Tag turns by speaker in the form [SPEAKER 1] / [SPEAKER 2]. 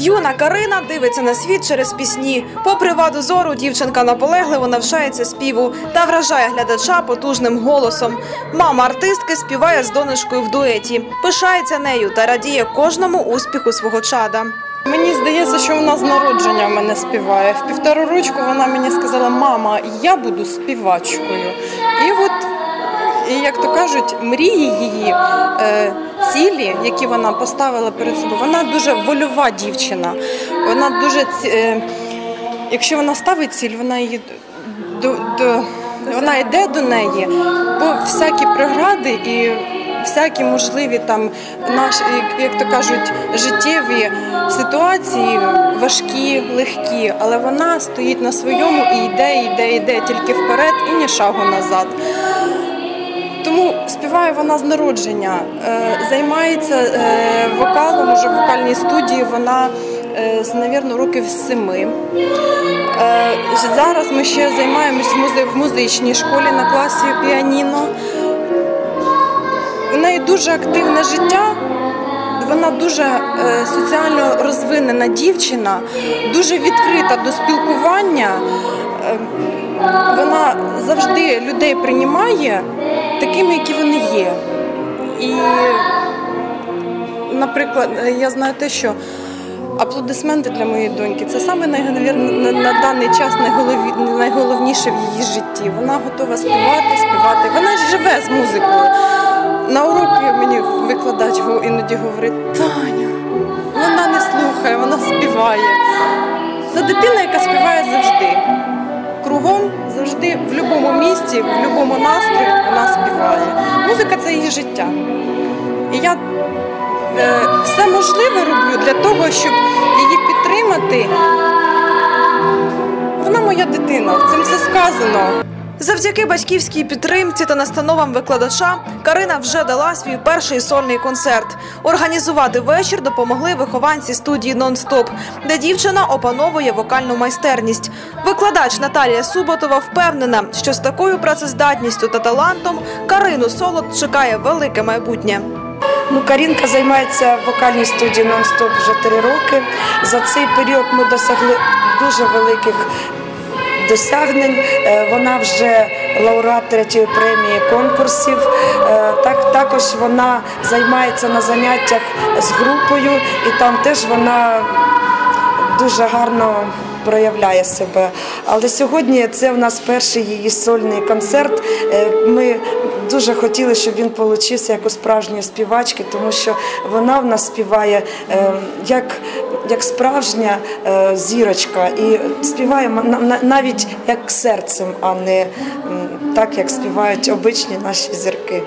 [SPEAKER 1] Юна Карина дивиться на світ через пісні. Попри ваду зору, дівчинка наполегливо навчається співу та вражає глядача потужним голосом. Мама артистки співає з донечкою в дуеті, пишається нею та радіє кожному успіху свого чада.
[SPEAKER 2] Мені здається, що вона з народження в мене співає. В півтору рочку вона мені сказала, мама, я буду співачкою. І от, як то кажуть, мрії її, е, цілі, які вона поставила перед собою, вона дуже вольова дівчина. Вона дуже е, якщо вона ставить ціль, вона її до, до вона йде до неї, бо всякі прегради і всякі можливі там наші, як то кажуть, життєві ситуації важкі, легкі, але вона стоїть на своєму і йде, йде, йде тільки вперед і ні шагу назад. Тому співає вона з народження, Е, займається е, вокалом уже в вокальній студії. Вона е, з, навірно, років семи. Зараз ми ще займаємось в музичній школі на класі піаніно. У неї дуже активне життя. Вона дуже соціально розвинена дівчина, дуже відкрита до спілкування. Вона завжди людей приймає такими, які вони є. І, наприклад, я знаю те, що аплодисменти для моєї доньки це саме на даний час найголовніше в її житті. Вона готова співати, співати. Вона живе з музикою. На уроки мені викладач іноді говорить, Таня, вона не слухає, вона співає. Це дитина, яка співає завжди. Кругом завжди, в будь-якому місці, в будь-якому настрої вона співає. Музика це її життя. І я е, все можливе роблю для того, щоб її підтримати. Вона моя дитина, цим все сказано.
[SPEAKER 1] Завдяки батьківській підтримці та настановам викладача Карина вже дала свій перший сольний концерт. Організувати вечір допомогли вихованці студії «Нон-стоп», де дівчина опановує вокальну майстерність. Викладач Наталія Суботова впевнена, що з такою працездатністю та талантом Карину Солод чекає велике майбутнє.
[SPEAKER 3] Ну, Карінка займається вокальній студії нон-стоп вже три роки. За цей період ми досягли дуже великих досягнень. Е, Вона вже лауреат третьої премії конкурсів. Е, Так, також вона займається на заняттях з групою, і там теж вона дуже гарно проявляє себе. Але сьогодні це в нас перший її сольний концерт. Е, Ми дуже хотіли, щоб він получився як у справжньої співачки, тому що вона в нас співає е, як, як справжня е, зірочка і співає навіть як серцем, а не так, як співають обичні наші зірки.